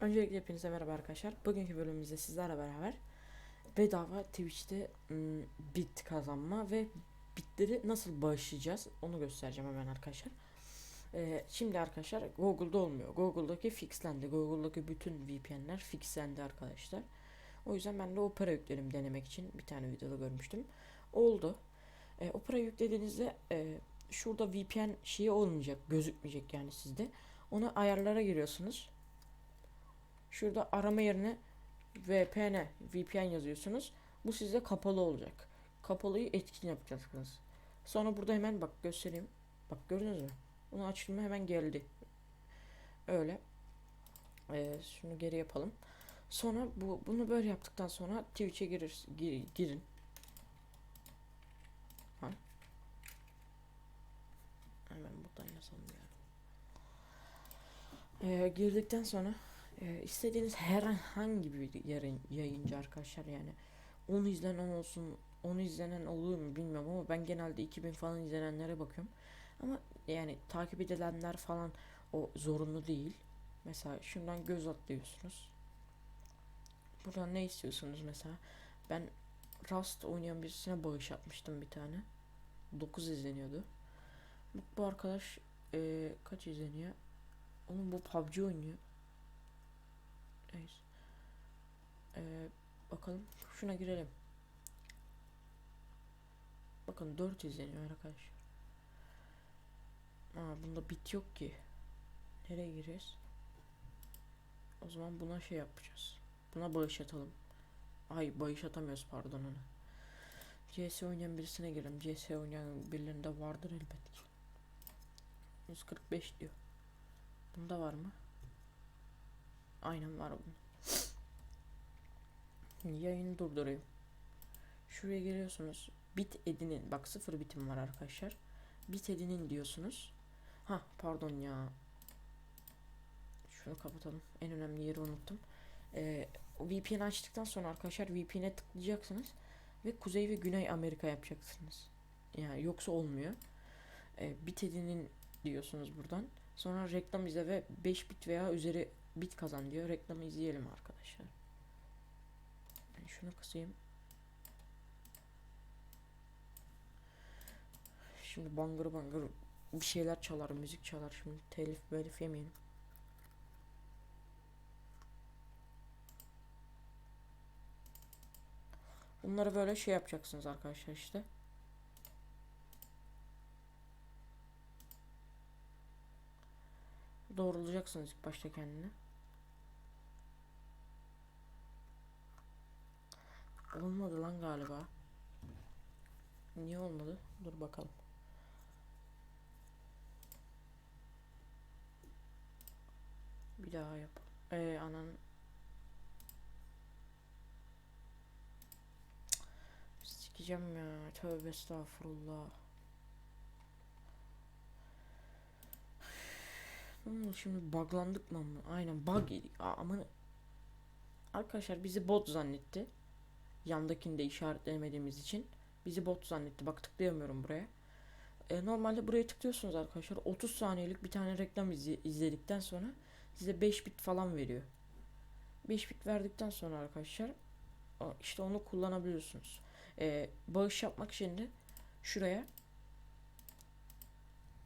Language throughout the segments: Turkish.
Öncelikle hepinize merhaba arkadaşlar. Bugünkü bölümümüzde sizlerle beraber bedava Twitch'te bit kazanma ve bitleri nasıl bağışlayacağız onu göstereceğim hemen arkadaşlar. Ee, şimdi arkadaşlar Google'da olmuyor. Google'daki fixlendi. Google'daki bütün VPN'ler fixlendi arkadaşlar. O yüzden ben de Opera yükledim denemek için bir tane videoda görmüştüm. Oldu. Ee, Opera yüklediğinizde e, şurada VPN şeyi olmayacak, gözükmeyecek yani sizde. Ona ayarlara giriyorsunuz. Şurada arama yerine VPN, VPN yazıyorsunuz. Bu sizde kapalı olacak. Kapalıyı etkin yapacaksınız. Sonra burada hemen bak göstereyim. Bak gördünüz mü? Bunu açılma hemen geldi. Öyle. Ee, şunu geri yapalım. Sonra bu bunu böyle yaptıktan sonra Twitch'e girir, gir- girin. Ha. Hemen buradan yazalım ya. Ee, girdikten sonra e, istediğiniz herhangi bir yayın, yayıncı arkadaşlar yani 10 izlenen olsun 10 izlenen olur mu bilmiyorum ama ben genelde 2000 falan izlenenlere bakıyorum. Ama yani takip edilenler falan o zorunlu değil. Mesela şundan göz atlıyorsunuz. Buradan ne istiyorsunuz mesela? Ben Rust oynayan birisine bağış atmıştım bir tane. 9 izleniyordu. Bu, bu arkadaş e, kaç izleniyor? Onun bu PUBG oynuyor. Neyse. Ee, bakalım şuna girelim. Bakın 4 izleniyor arkadaşlar. Aa bunda bit yok ki. Nereye gireceğiz? O zaman buna şey yapacağız. Buna bağış atalım. Ay bağış atamıyoruz pardon onu. CS oynayan birisine girelim. CS oynayan birilerinde vardır elbet ki. 145 diyor. Bunda var mı? Aynen var bunun. Yayını durdurayım. Şuraya geliyorsunuz. Bit edinin. Bak sıfır bitim var arkadaşlar. Bit edinin diyorsunuz. Ha pardon ya. Şunu kapatalım. En önemli yeri unuttum. Ee, VPN açtıktan sonra arkadaşlar VPN'e tıklayacaksınız. Ve Kuzey ve Güney Amerika yapacaksınız. Yani yoksa olmuyor. Ee, bit edinin diyorsunuz buradan. Sonra reklam izle ve 5 bit veya üzeri bit kazan diyor. Reklamı izleyelim arkadaşlar. Ben şunu kısayım. Şimdi bangır bangır bir şeyler çalar, müzik çalar. Şimdi telif belif yemeyelim. Bunları böyle şey yapacaksınız arkadaşlar işte. Doğrulayacaksınız ilk başta kendini. Olmadı lan galiba. Niye olmadı? Dur bakalım. Bir daha yap. Ee, anan Sikeceğim ya. Tövbe estağfurullah. Hmm, şimdi buglandık lan mı? Aynen bug yedik. Aa, Arkadaşlar bizi bot zannetti. Yandakini de işaretlemediğimiz için. Bizi bot zannetti. Bak tıklayamıyorum buraya. E, normalde buraya tıklıyorsunuz arkadaşlar. 30 saniyelik bir tane reklam izle- izledikten sonra size 5 bit falan veriyor. 5 bit verdikten sonra arkadaşlar işte onu kullanabiliyorsunuz. E, bağış yapmak için de şuraya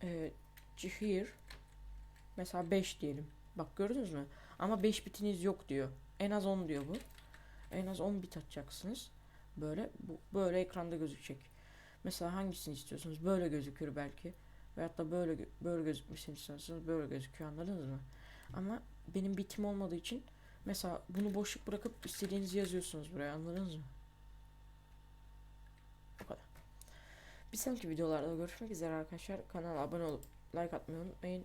e, here mesela 5 diyelim. Bak gördünüz mü? Ama 5 bitiniz yok diyor. En az 10 diyor bu. En az 10 bit atacaksınız. Böyle bu böyle ekranda gözükecek. Mesela hangisini istiyorsunuz? Böyle gözükür belki. Veyahut da böyle böyle gözükmesini istiyorsanız böyle gözüküyor anladınız mı? Ama benim bitim olmadığı için mesela bunu boşluk bırakıp istediğinizi yazıyorsunuz buraya anladınız mı? O kadar. Bir sonraki videolarda görüşmek üzere arkadaşlar. Kanala abone olup like atmayı unutmayın.